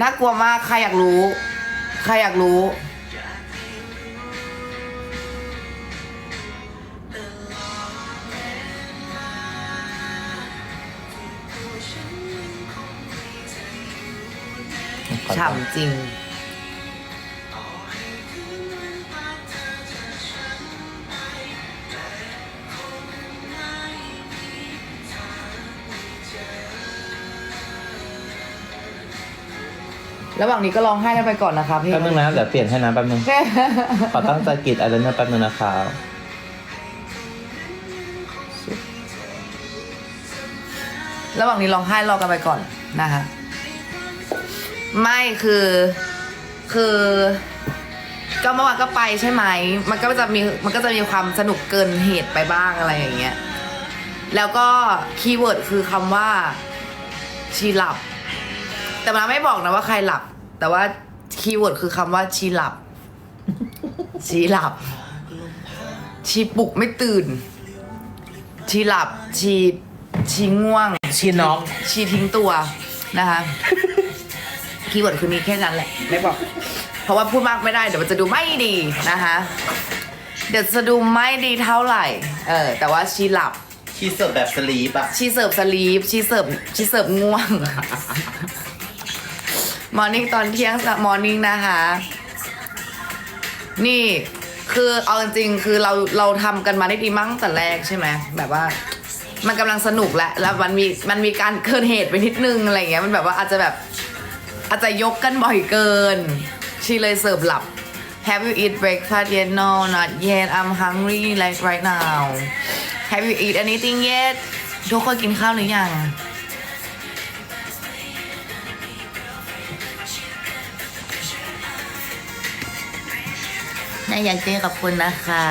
น่ากลัวมากใครอยากรู้ ใครอยากรู้ ฉ่ำจริง ระหว่างนี้ก็ร้องไห้กันไปก่อนนะคะพี่แป๊บนึงนะเดี๋ยวเปลี่ยนให้นะแป๊บนึงขอตั้งใจกรีดอะไรนะแป๊บนึงนะครับระหว่างนี้ร้องไห้รอกันไปก่อนนะคะ ไม่คือ คือ ก็เมื่อวานก็ไปใช่ไหม มันก็จะมีมันก็จะมีความสนุกเกินเหตุไปบ้างอะไรอย่างเงี้ย แล้วก็คีย์เวิร์ดคือคำว่าชีหลับ แต่มันไม่บอกนะว่าใครหลับ แต่ว่าคีย์เวิร์ดคือคำว่าชีหลับ ชีหลับ ชีปลุกไม่ตื่น ชีหลับ ชีชีง่วง ชีน้องชีทิ้งตัวนะคะ คีย์เวิร์ดคือมีแค่นั้นแหละ ไม่บอก เพราะว่าพูดมากไม่ได้เดี๋ยวมันจะดูไม่ดีนะคะ เดี๋ยวจะดูไม่ดีเท่าไหร่ เออ แต่ว่าชีหลับ ชีเสิร์ฟแบบสลีปอะชีเสิร์ฟสลีปชีเสิร์ฟชีเสิร์ฟง่วง มอร์นิ่งตอนเที่ยงมอร์นิ่งนะคะ นี่คือเอาจริงๆคือเราเราทำกันมาได้ดีมั้งแต่แรกใช่ไหมแบบว่า มันกำลังสนุกแล้วแล้วมันมีมันมีการเกินเหตุไปนิดนึงอะไรเงี้ยมันแบบว่าอาจจะแบบอาจจะยกกันบ่อยเกิน ชีเลยเสิร์ฟหลับ Have you eat breakfast yet? No, not yet. I'm hungry like right now. Have you eat anything yet? ทุกคนกินข้าวหรือยัง นายอยากเจอกับคุณนะคะ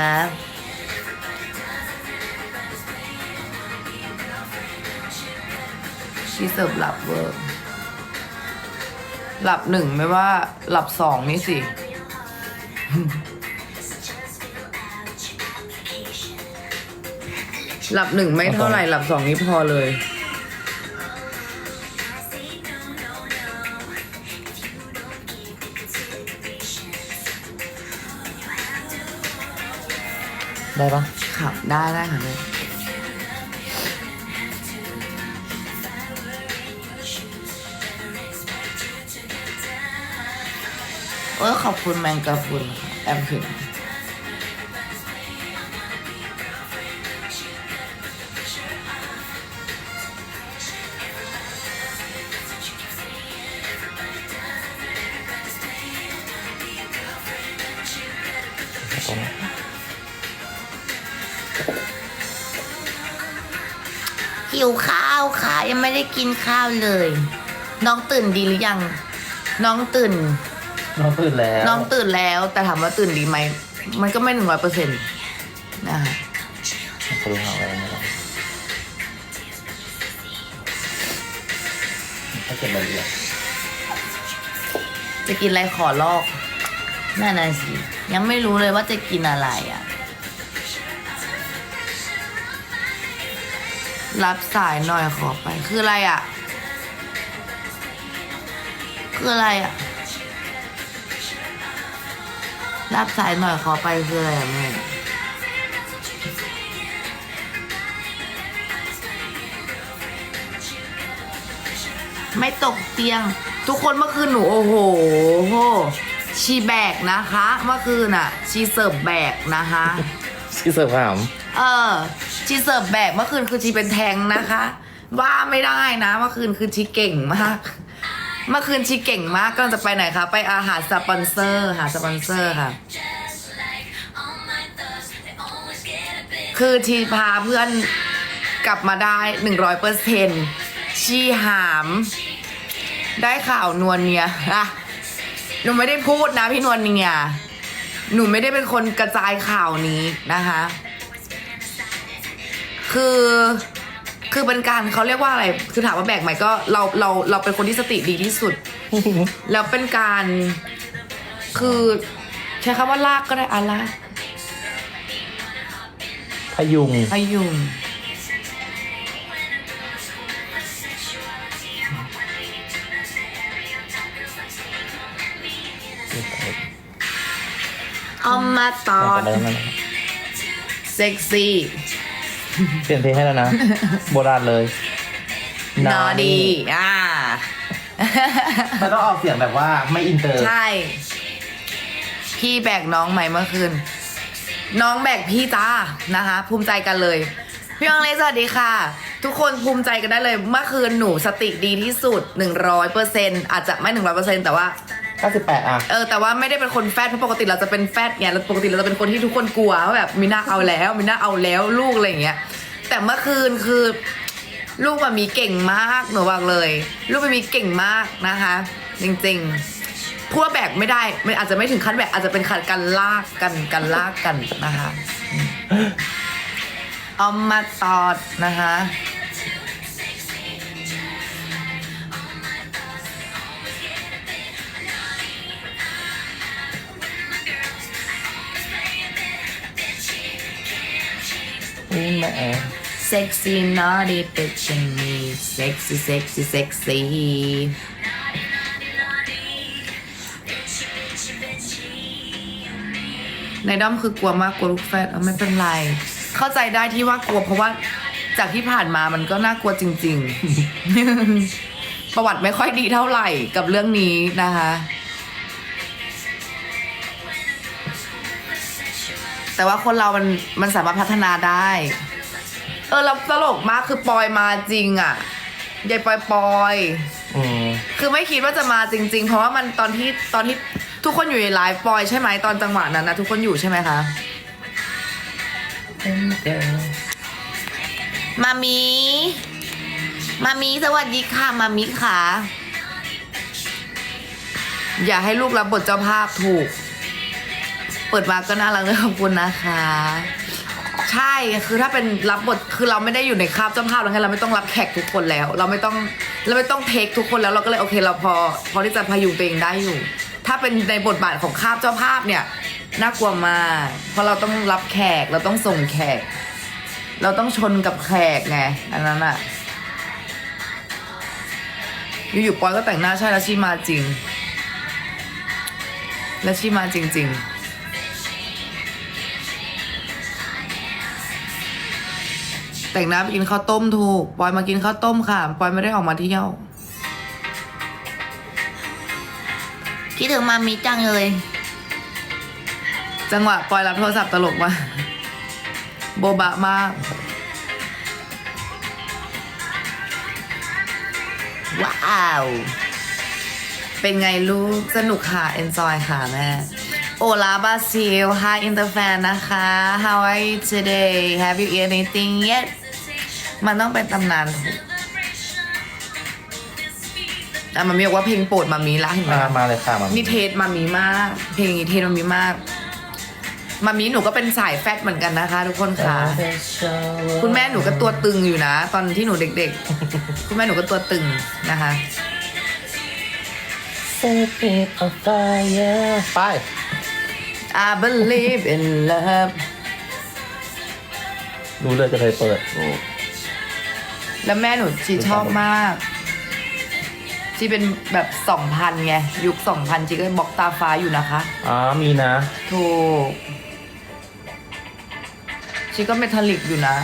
ชีเสิร์ฟหลับเวอร์หลับหนึ่งไม่ว่าหลับสองนี่สิ หลับหนึ่งไม่เท่าไหร่ หลับสองนี่พอเลย ได้ปะขับได้ได้ค่ะเลยโอ้ยขอบคุณแมงกะพรุนค่ะแอมถึงหิน กินข้าวเลย น้องตื่นดีหรือยัง น้องตื่น น้องตื่นแล้ว น้องตื่นแล้ว แต่ถามว่าตื่นดีไหม มันก็ไม่หนึ่งร้อยเปอร์เซ็นต์นะคะเขาดูหาอะไรนะครับถ้าเกิดมันเรียนจะกินอะไรขอลอกนั่นน่ะสิ ยังไม่รู้เลยว่าจะกินอะไรอะ รับสายหน่อยขอไป คืออะไรอะ คืออะไรอะ รับสายหน่อยขอไปคืออะไรอะแม่ไม่ตกเตียง ทุกคนเมื่อคืนหนูโอ้โหชีแบกนะคะ เมื่อคืนอะ ชีเสิร์ฟแบกนะคะ ชีเสิร์ฟขามเออชีเสิร์ฟแบกเมื่อคืนคือชีเป็นแทงนะคะ ว่าไม่ได้นะ เมื่อคืนคือชีเก่งมาก เมื่อคืนชีเก่งมากก็จะไปไหนคะไปอาหารสปอนเซอร์ หาสปอนเซอร์ค่ะ คือชีพาเพื่อนกลับมาได้หนึ่งร้อยเปอร์เซ็นชีหาม ได้ข่าวนวลเนียอะหนูไม่ได้พูดนะพี่นวลเนีย หนูไม่ได้เป็นคนกระจายข่าวนี้นะคะ คือคือเป็นการเขาเรียกว่าอะไร คือถามว่าแบกไหมก็เราเราเราเป็นคนที่สติดีที่สุด แล้วเป็นการคือใช้คำว่าลากก็ได้อะลากพยุงพยุง เอามาตอดไปแล้วนั่นแหละเซ็กซี่ เปลี่ยนเพลงให้แล้วนะ โบราณเลยนอดีอ่า มันต้องออกเสียงแบบว่าไม่อินเตอร์ ใช่ พี่แบกน้องใหม่เมื่อคืน น้องแบกพี่จ้านะคะ ภูมิใจกันเลย พี่อังเลสวัสดีค่ะ ทุกคนภูมิใจกันได้เลย เมื่อคืนหนูสติดีที่สุด 100%อาจจะไม่ 100%แต่ว่า 98อะ เออแต่ว่าไม่ได้เป็นคนแฟดเพราะปกติเราจะเป็นแฟดไงเราปกติเราจะเป็นคนที่ทุกคนกลัวว่าแบบมีน้าเอาแล้วมีน้าเอาแล้วลูกอะไรอย่างเงี้ยแต่เมื่อคืนคือ ลูกมันมีเก่งมากหนูบอกเลย ลูกมันมีเก่งมากนะคะ จริงๆพูดว่าแบกไม่ได้มันอาจจะไม่ถึงขั้นแบกอาจจะเป็นขั้นการลากกันการลากกันนะคะเอามาตอดนะคะ แม่ sexy naughty bitch and me sexy sexy sexy ในด้อมคือกลัวมากกลัวลูกแฟดเอาไม่เป็นไร เข้าใจได้ที่ว่ากลัวเพราะว่าจากที่ผ่านมามันก็น่ากลัวจริง ๆ ประวัติไม่ค่อยดีเท่าไหร่กับเรื่องนี้นะคะ แต่ว่าคนเรามันมันสามารถพัฒนาได้ เออแล้วตลกมากคือปอยมาจริงอะยายปอยปอย อืม คือไม่คิดว่าจะมาจริง ๆ เพราะว่ามันตอนที่ตอนที่ทุกคนอยู่ในไลฟ์ปอยใช่ไหมตอนจังหวะนั้นนะทุกคนอยู่ใช่ไหมคะมามีมามีสวัสดีค่ะมามีค่ะ อย่าให้ลูกรับบทเจ้าภาพถูก เปิดมาก็น่ารักเลยขอบคุณนะคะ ใช่คือถ้าเป็นรับบทคือเราไม่ได้อยู่ในคาบเจ้าภาพแล้วไงเราไม่ต้องรับแขกทุกคนแล้ว เราไม่ต้องเราไม่ต้องเทคทุกคนแล้วเราก็เลยโอเคเราพอพอที่จะพยุงตัวเองได้อยู่ ถ้าเป็นในบทบาทของคาบเจ้าภาพเนี่ยน่ากลัวมากเพราะเราต้องรับแขกเราต้องส่งแขก เราต้องชนกับแขกไงอันนั้นอะอยู่ๆปอยก็แต่งหน้าใช่แล้วชีมาจริง และชีมาจริง ๆ แต่งหน้าไปกินข้าวต้มถูกปอยมากินข้าวต้มค่ะปอยไม่ได้ออกมาเที่ยว คิดถึงมามีจังเลย จังหวะปอยรับโทรศัพท์ตลกมากโบบะมากว้าว เป็นไงลูก สนุกค่ะ enjoy ค่ะแม่โอลาบาซิล Hi Interfan นะคะ How are you today Have you eaten anything yet มันต้องเป็นตำนานถูกอะมันมีบอกว่าเพลงโปรดมามีละเห็นไหมมามาเลยค่ะมานี่เทสมามีมาก เพลงนี้เทสมามีมาก มามีหนูก็เป็นสายแฟตเหมือนกันนะคะ ทุกคนค่ะ คุณแม่หนูก็ตัวตึงอยู่นะ ตอนที่หนูเด็กๆ คุณแม่หนูก็ตัวตึงนะคะไป I believe in love รู้เลยจะเคยเปิด แล้วแม่หนูชีชอบมากชีเป็นแบบสองพันไง ยุคสองพันชีก็บล็อกตาฟ้าอยู่นะคะ อ๋อมีนะ ถูกชีก็เมทัลลิกอยู่นะ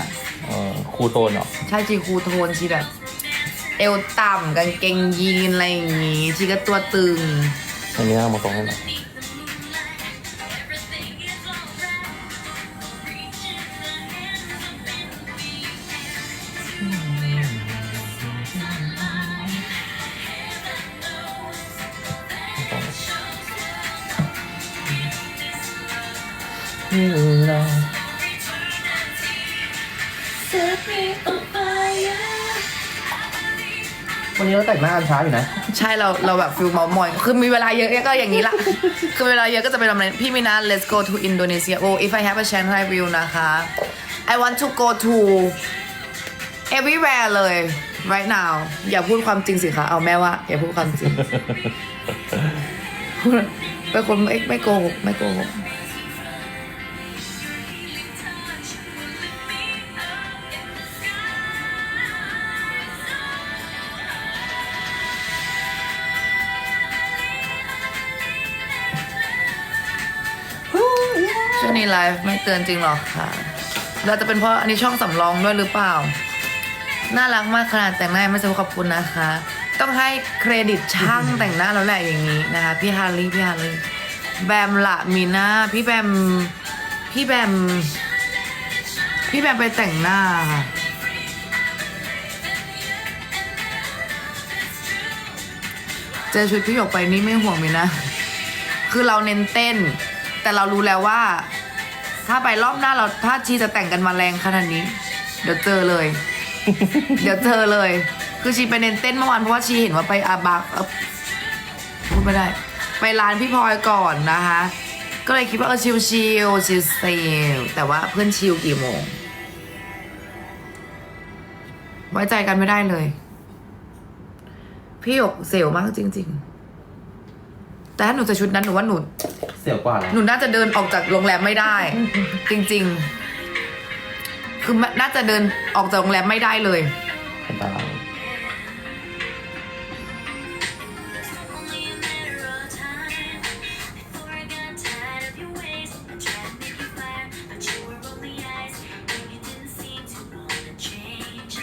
เออครูโทนเหรอ ใช่ชีคูโทนชีแบบเอวต่ำกางเกงยีนอะไรอย่างงี้ชีก็ตัวตึงอันนี้เอามาตรงให้หน่อย วันนี้เราแต่งหน้ากันช้าอยู่นะ ใช่เราเราแบบฟิลเมามอย คือมีเวลาเยอะก็อย่างนี้ละ คือมีเวลาเยอะก็จะไปทำอะไรพี่มินา let's go to Indonesia oh if I have a chance I will นะคะ I want to go to everywhere เลย right now อย่าพูดความจริงสิคะเอาแม่ว่า อย่าพูดความจริง เป็นคนไม่ไม่โกหกไม่โกหก นี้ไลฟ์ไม่เตือนจริงหรอกค่ะ เราจะเป็นเพราะอันนี้ช่องสำรองด้วยหรือเปล่า น่ารักมากขนาดแต่งหน้าไม่จะขอบคุณนะคะ ต้องให้เครดิตช่างแต่งหน้าแล้วแหละอย่างนี้นะคะ พี่ฮาร์ลี่พี่ฮาร์ลี่แบมละมีหน้าพี่แบม พี่แบม พี่แบมไปแต่งหน้าค่ะเจอชุดพี่หยกไปนี่ไม่ห่วงมีนะ คือเราเน้นเต้น แต่เรารู้แล้วว่า ถ้าไปรอบหน้าเราถ้าชีจะแต่งกันมาแรงขนาดนี้ เดี๋ยวเจอเลย เดี๋ยวเจอเลย คือชีไปเน้นเต้นเมื่อวานเพราะว่าชีเห็นว่าไปอาบักพูดไม่ได้ ไปร้านพี่พลอยก่อนนะคะ ก็เลยคิดว่าเออชิลชิลชิลเซลแต่ว่าเพื่อนชิลกี่โมง ไว้ใจกันไม่ได้เลย พี่หยกเซลมากจริง ๆ แต่ถ้าหนูจะชุดนั้นหนูว่าหนู สียวกว่าเหรอหนูน่าจะเดินออกจากโรงแรมไม่ได้ จริง ๆ คือน่าจะเดินออกจากโรงแรมไม่ได้เลยเป็นตาเรา Only a matter of time before I got tired of your ways. I tried to make you fire, but you were only ice, and you didn't seem to want to change.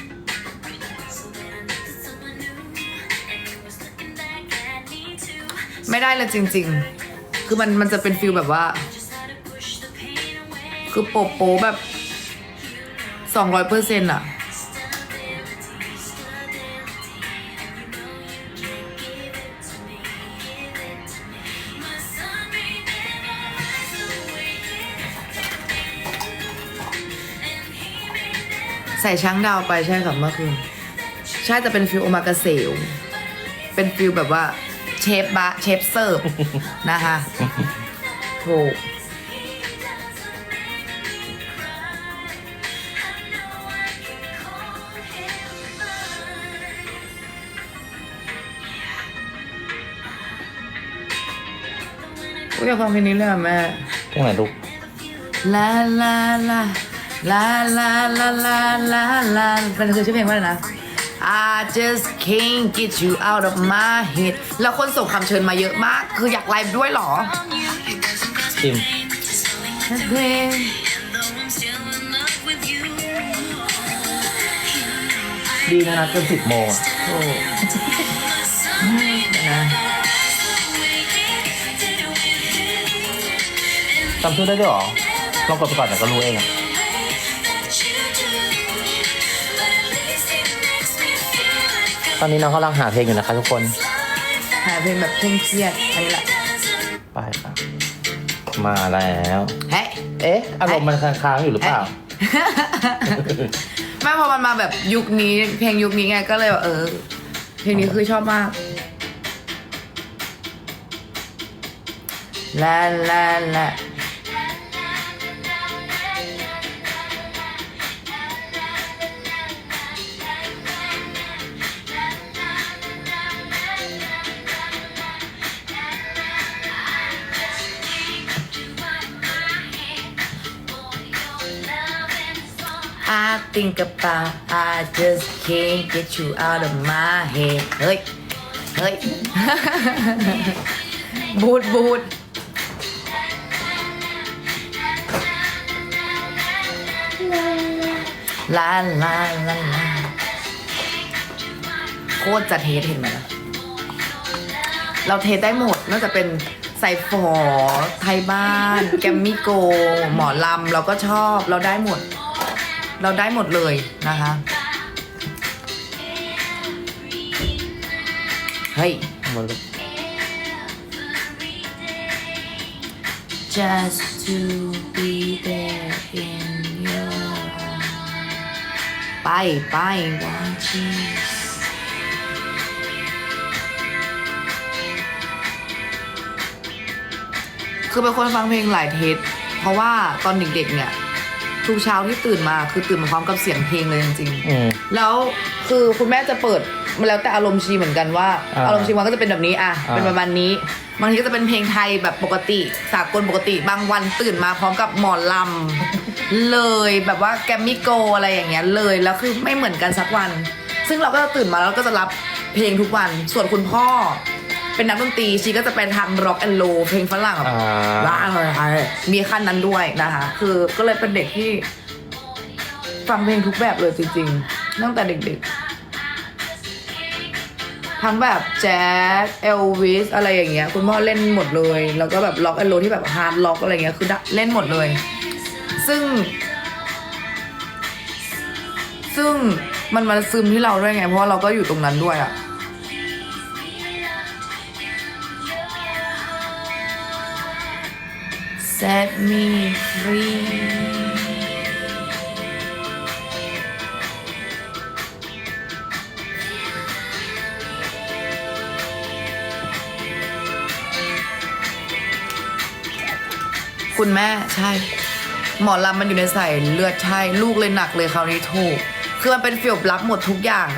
So then I looked at someone new, and you was looking back at me too. ไม่ได้เลยจริง ๆ คือมันมันจะเป็นฟิลแบบว่า คือโปโปแบบสองร้อยเปอร์เซ็นต์อะใส่ช้างดาวไปใช่ค่ะเมื่อคืน ใช่จะเป็นฟิลโอมากาเซลเป็นฟิลแบบว่า ชฟบะเชฟเสิร์ฟนะคะถูกอุ้ยอยากฟังเพลงนี้เลยอะแม่เพลงไหนลูกลาลาลาลาลาลาลาลาลาเป็นคือชื่อเพลงว่าอะไรนะ I just can't get you out of my head แล้วคนส่งคำเชิญมาเยอะมาก คืออยากไลฟ์ด้วยเหรอ ชิมเพลง Though I'm still in love with you, ดีนะนัดกันสิบโมงอะโอ้ my sun rain นะ away, did it with you. จำชื่อได้ด้วยเหรอลองกดไปก่อนเดี๋ยวก็รู้เองอะ ตอนนี้น้องกำลังหาเพลงอยู่นะคะทุกคน หาเพลงแบบเคร่งเครียดอันนี้แหละไปค่ะ มาแล้ว เฮ้ย เอ๊ะ อารมณ์มันค้างๆอยู่หรือเปล่า ไม่พอมันมาแบบยุคนี้ เพลงยุคนี้ไงก็เลยแบบเออ เพลงนี้คือชอบมากลาลาลา think about I just can't get you out of my head เฮ้ย เฮ้ย บูดบูดลาลาลาลาโคตรจะเทสเห็นไหมเราเทสได้หมดนอกจากเป็นใส่ฝอไทยบ้าน แกมมี่โก หมอลำ เราก็ชอบเราได้หมด เราได้หมดเลยนะคะ เฮ้ย just to be there in your arms ไปไป watching คือเป็นคนฟังเพลงหลายเทสเพราะว่าตอนเด็กๆเนี่ย ทุกเช้าที่ตื่นมาคือตื่นมาพร้อมกับเสียงเพลงเลยจริงๆ อืม แล้วคือคุณแม่จะเปิดมันแล้วแต่อารมณ์ชีเหมือนกันว่าอ่าอารมณ์ชีมันก็จะเป็นแบบนี้อะอ่า เป็นประมาณนี้บางทีก็จะเป็นเพลงไทยแบบปกติ สากลปกติบางวันตื่นมาพร้อมกับหมอลำ เลยแบบว่าแกมมี่โกอะไรอย่างเงี้ยเลยแล้วคือไม่เหมือนกันสักวัน ซึ่งเราก็จะตื่นมาแล้วก็จะรับเพลงทุกวัน ส่วนคุณพ่อ เป็นนักดนตรีชีก็จะเป็นทางร็อกแอนด์โลเพลงฝรั่งแบบอ่าว้าวมีขั้นนั้นด้วยนะคะ คือก็เลยเป็นเด็กที่ ฟังเพลงทุกแบบเลยจริงๆ ตั้งแต่เด็กๆ ทั้งแบบแจ๊สเอลวิสอะไรอย่างเงี้ย คุณพ่อเล่นหมดเลย แล้วก็แบบล็อกแอนโลที่แบบฮาร์ดล็อกอะไรเงี้ย คือเล่นหมดเลย ซึ่ง ซึ่งมันมาซึมที่เราด้วยไง เพราะว่าเราก็อยู่ตรงนั้นด้วยอะ Set me free คุณแม่ใช่ หมอลำมันอยู่ในสายเลือดใช่ ลูกเลยหนักเลยคราวนี้ถูก คือมันเป็นฟิลรับหมดทุกอย่าง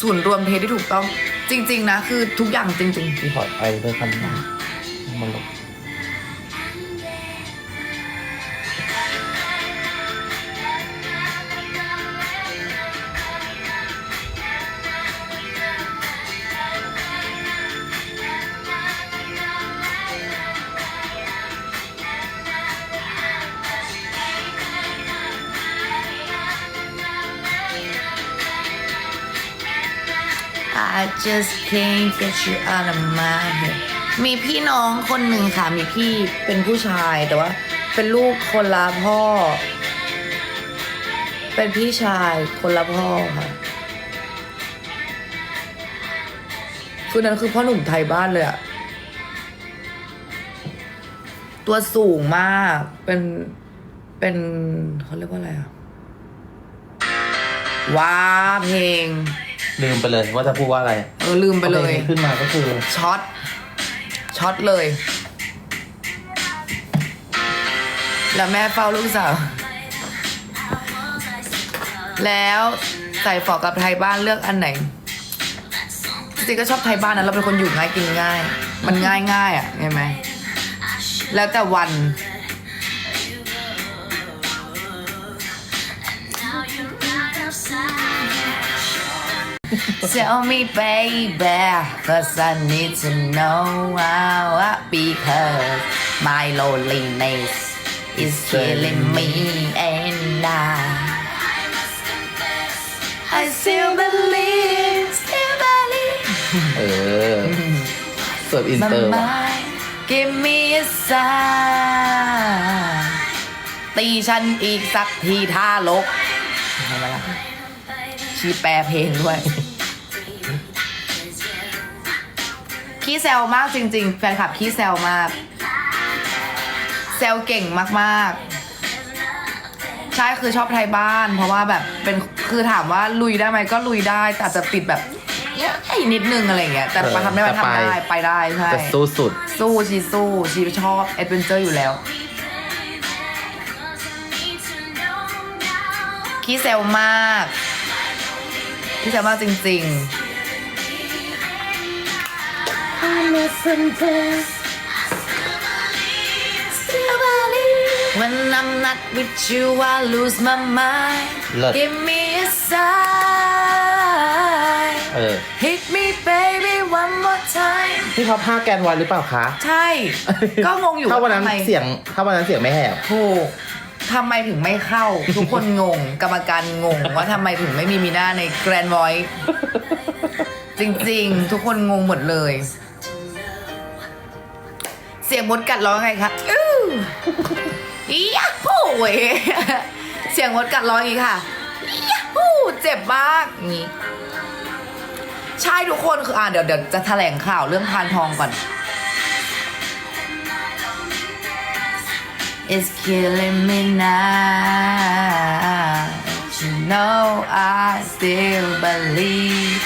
ส่วนย์รวมเทที่ถูกต้อง จริง ๆ นะ คือทุกอย่างจริง ๆ พี่ขอไปด้วยคันหน้ามัน can't get you out of my head มีพี่น้องคนหนึ่งค่ะ มีพี่เป็นผู้ชายแต่ว่า เป็นลูกคนละพ่อ เป็นพี่ชายคนละพ่อค่ะคือนั้นคือพ่อหนุ่มไทยบ้านเลยอะตัวสูงมาก เป็น เป็นเขาเรียกว่าอะไรอะว้าเพลง ลืมไปเลยว่าจะพูดว่าอะไรเออลืมไปเลย พอพงนี้ขึ้นมาก็คือ ช็อต ช็อตเลย แล้วแม่เฝ้าลูกสาว แล้วใส่ฝอกับไทยบ้านเลือกอันไหน จริงๆก็ชอบไทยบ้านนะเราเป็นคนอยู่ง่ายกินง่าย มันง่ายง่ายๆอะเห็นไหม แล้วแต่วัน Tell me baby cause I need to know how I because my loneliness is killing me and I I still believe still believe เออเสิร์ฟอิน my เตอร์ว่ะ mind give me a sign ตีฉันอีกสักทีท่าลกเห็นไหมล่ะชีแปลเพลงด้วย ขี้แซวมากจริง ๆ แฟนคลับขี้แซวมาก แซวเก่งมากๆ ใช่คือชอบไทยบ้าน เพราะว่าแบบเป็นคือถามว่าลุยได้ไหมก็ลุยได้ แต่อาจจะติดแบบเยอะนิดนึงอะไรอย่างเงี้ยแต่เออมาทำได้ไหมแต่ทำไปได้ไปได้ใช่จะสู้สุด สู้ชีสู้ชีชอบแอดเวนเจอร์อยู่แล้วขี้เซลมากขี้เซลมากจริง ๆ When I'm not with you I lose my mind เลิศ Give me a sign เออ Hit me baby one more time พี่เขาผ้าแกนไว้หรือเปล่าคะใช่ ก็งงอยู่ถ้าวันนั้นทำไมเสียงถ้าวันนั้นเสียงไม่แหบ ถูกทำไมถึงไม่เข้า ทุกคนงง กรรมการงง ว่าทำไมถึงไม่มีมีหน้าในแกรนด์ไวท์จริง ๆ ทุกคนงงหมดเลยเสียงมดกัดร้องไงคะอื้ออียะฮู้เว้ยเสียงมดกัดร้องอย่างนี้ค่ะอียะฮู้เจ็บมากอย่างนี้ใช่ทุกคนคืออ่าเดี๋ยวเดี๋ยวจะแถลงข่าวเรื่องพานทองก่อน It's killing me now. You know I still believe.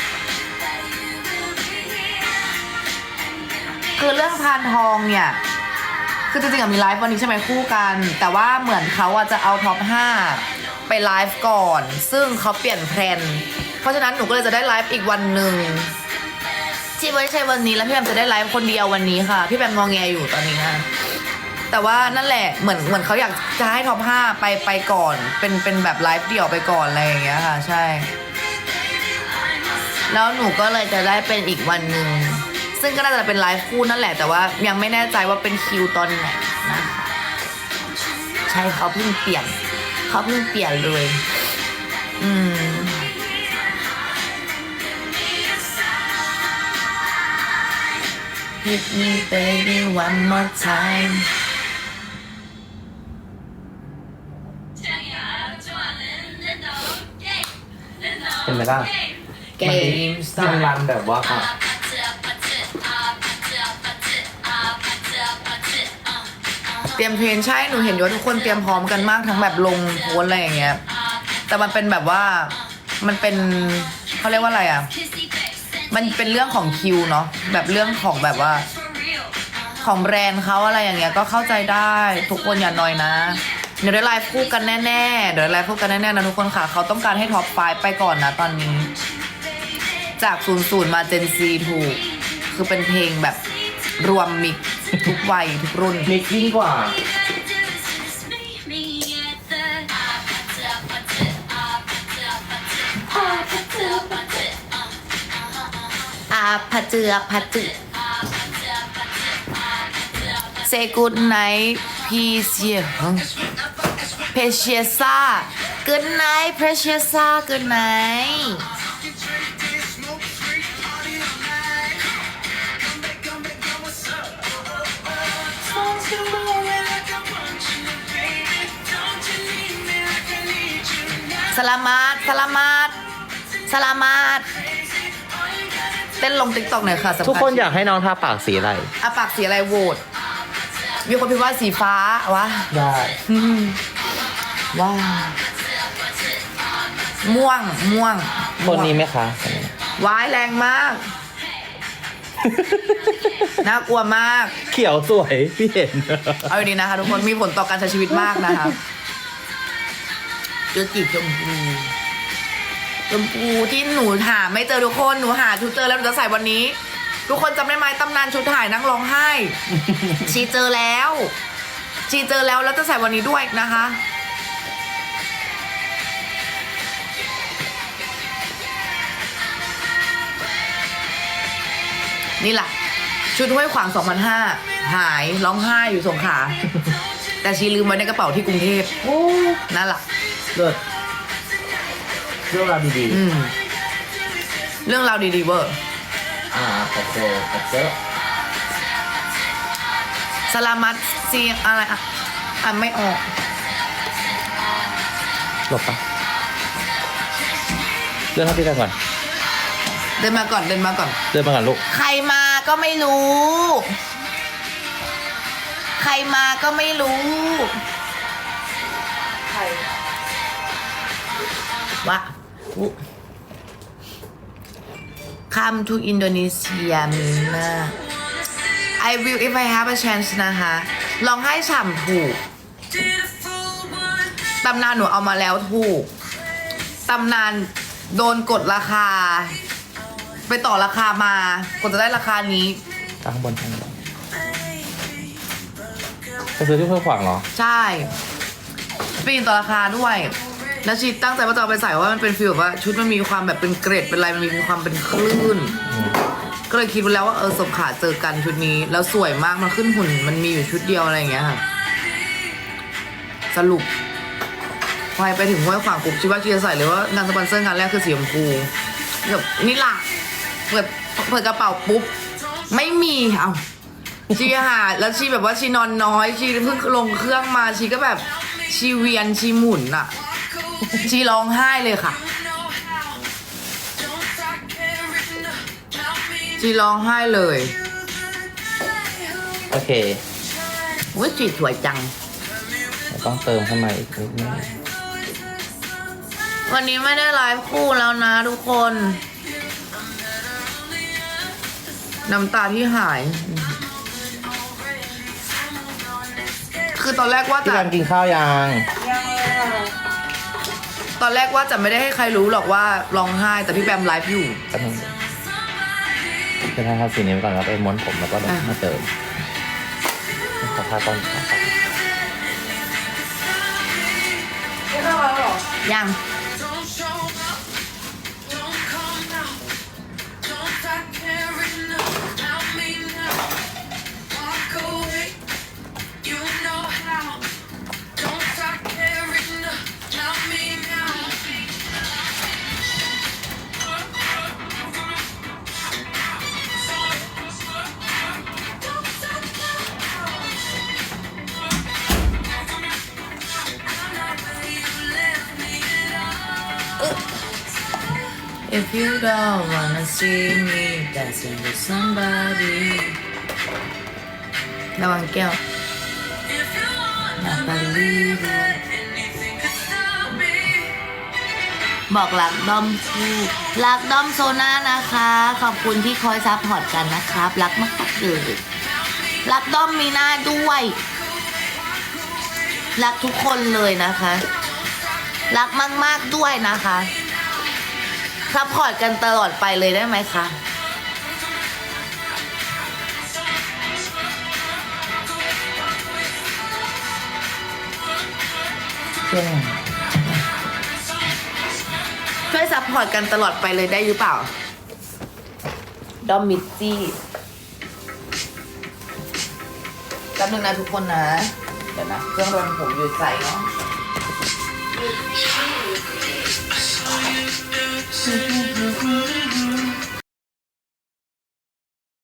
คือเรื่องพานทองเนี่ย คือจริงๆอะมีไลฟ์วันนี้ใช่ไหมคู่กัน แต่ว่าเหมือนเขาอะจะเอาท็อป5ไปไลฟ์ก่อน ซึ่งเขาเปลี่ยนแพลนเพราะฉะนั้นหนูก็เลยจะได้ไลฟ์อีกวันหนึ่งที่ไม่ใช่วันนี้แล้วพี่แบมจะได้ไลฟ์คนเดียววันนี้ค่ะ พี่แบมงองแงอยู่ตอนนี้นะแต่ว่านั่นแหละเหมือนเหมือนเขาอยากจะให้ท็อปห้าไปไปก่อน เป็นเป็นแบบไลฟ์เดี่ยวไปก่อนอะไรอย่างเงี้ยค่ะ ใช่ แล้วหนูก็เลยจะได้เป็นอีกวันหนึ่ง ซึ่งซึ่งก็น่าจะเป็นไลฟ์คู่นั่นแหละ แต่ว่ายังไม่แน่ใจว่าเป็นคิวตอนไหนนะคะใช่เขาเพิ่งเปลี่ยน เขาเพิ่งเปลี่ยนเลย อืม Hit me baby one more time เป็นไหมล่ะ Game มันรันแบบว่า เตรียมเพลงใช่หนูเห็นว่าทุกคนเตรียมพร้อมกันมากทั้งแบบลงโพสอะไรอย่างเงี้ย แต่มันเป็นแบบว่ามันเป็นเขาเรียกว่าอะไรอะ มันเป็นเรื่องของคิวเนาะแบบเรื่องของแบบว่า ของแบรนด์เขาอะไรอย่างเงี้ยก็เข้าใจได้ทุกคนอย่าน้อยนะเดี๋ยวได้ไลฟ์คู่กันแน่ๆ เดี๋ยวได้ไลฟ์คู่กันแน่ๆนะทุกคนค่ะ เขาต้องการให้ท็อปไฟไปก่อนนะตอนนี้ จากศูนย์ศูนย์มาเจนซีถูก คือเป็นเพลงแบบรวมมิก ทุกวัยทุกรุ่น มิกยิ่งกว่า อาพัเจือพัเจือเซกูดไนพีเซียเพเชียซากูดไนเพเชียซากูดไน สลามาดสลามาดสลามาดเต้นลงติ๊กต็อกหน่อยค่ะสำญทุกคนอยากให้น้องทาปากสีอะไรอาปากสีอะไรโหวตมีคนพิมพ์ว่าสีฟ้าวะได้ อืมว้าวม่วงม่วงคนนี้ไหมคะ วายแรงมาก น่ากลัวมาก เขียวสวย พี่เห็น เอาดีนะคะทุกคนมีผลต่อการใช้ชีวิตมากนะคะ จุดจีบชมพูชมพูที่หนูหาไม่เจอทุกคนหนูหาชุดเจอแล้วหนูจะใส่วันนี้ ทุกคนจำได้ไหมตำนานชุดถ่ายนั่งร้องไห้ ชีเจอแล้ว ชีเจอแล้วแล้วจะใส่วันนี้ด้วยนะคะนี่แหละชุดห้วยขวาง2005 หายร้องไห้อยู่สงขลาแต่ชีลืมไว้ในกระเป๋าที่กรุงเทพนั่นแหละ เลิศเรื่องราวดีอืมเรื่องราวดีๆเวอร์ๆอ่าขอบเจอขอบเจอสลามัดซีอะไรอะอ่านไม่ออก หลบปะเลื่อนเข้าที่กันก่อนเดินมาก่อนเดินมาก่อน เลื่อนมาก่อนลูกใครมาก็ไม่รู้ ใครมาก็ไม่รู้ วะอุ Come to Indonesia มินมา I will if I have a chance นะคะลองให้ฉ่ำถูก ตำนานหนูเอามาแล้วถูก ตำนานโดนกดราคา ไปต่อราคามากว่าจะได้ราคานี้ข้างบนข้างบนไปซื้อที่เพื่อขวางเหรอ ใช่ปีนต่อราคาด้วย แล้วชีตั้งใจว่าจะเอาไปใส่ว่ามันเป็นฟีลแบบว่าชุดมันมีความแบบเป็นเกรดเป็นอะไรมันมีความเป็นคลื่น ก็เลยคิดไว้แล้วว่าเออสมขาเจอกันชุดนี้ แล้วสวยมากมันขึ้นหุ่นมันมีอยู่ชุดเดียวอะไรอย่างเงี้ยค่ะ สรุปพอไปถึงห้วยขวางปุ๊บคิดว่าชีจะใส่เลยว่างานสปอนเซอร์งานแรกคือสีชมพูแบบนี่ล่ะเปิดเปิดกระเป๋าปุ๊บไม่มีเอาชีหาแล้วชีแบบว่าชีนอนน้อยชีเพิ่งลงเครื่องมาชีก็แบบชีเวียนชีหมุนอะ ชีร้องไห้เลยค่ะ ชีร้องไห้เลยโอเคอุ้ยชีสวยจัง ต้องเติมเข้ามาอีกนิดนึงวันนี้ไม่ได้ไลฟ์คู่แล้วนะทุกคน น้ำตาที่หาย คือตอนแรกว่าพี่จะการกินข้าวยัง ตอนแรกว่าจะไม่ได้ให้ใครรู้หรอกว่าร้องไห้แต่พี่แบมไลฟ์อยู่กระทงจะทาสีนี้ไปก่อนแล้วไปม้วนผมแล้วก็อะมาเติมขอทาตอนขอทายัง Don't show up, don't come out, don't talk care enough about me. See me dancing with somebody ระวังแก้ว Not believe it บอกรักด้อมคู่รักด้อมโซน่านะคะ ขอบคุณที่คอยซัพพอร์ตกันนะครับ รักมากเลยรักด้อมมีหน้าด้วย รักทุกคนเลยนะคะ รักมาก ๆ ด้วยนะคะ ซัพพอร์ตกันตลอดไปเลยได้ไหมคะเครื่องช่วยซัพพอร์ตกันตลอดไปเลยได้หรือเปล่า ดอมมิดจี้แป๊บนึงนะทุกคนนะ เดี๋ยวนะ เครื่องรวนผมอยู่ใส่เนาะ 是孤。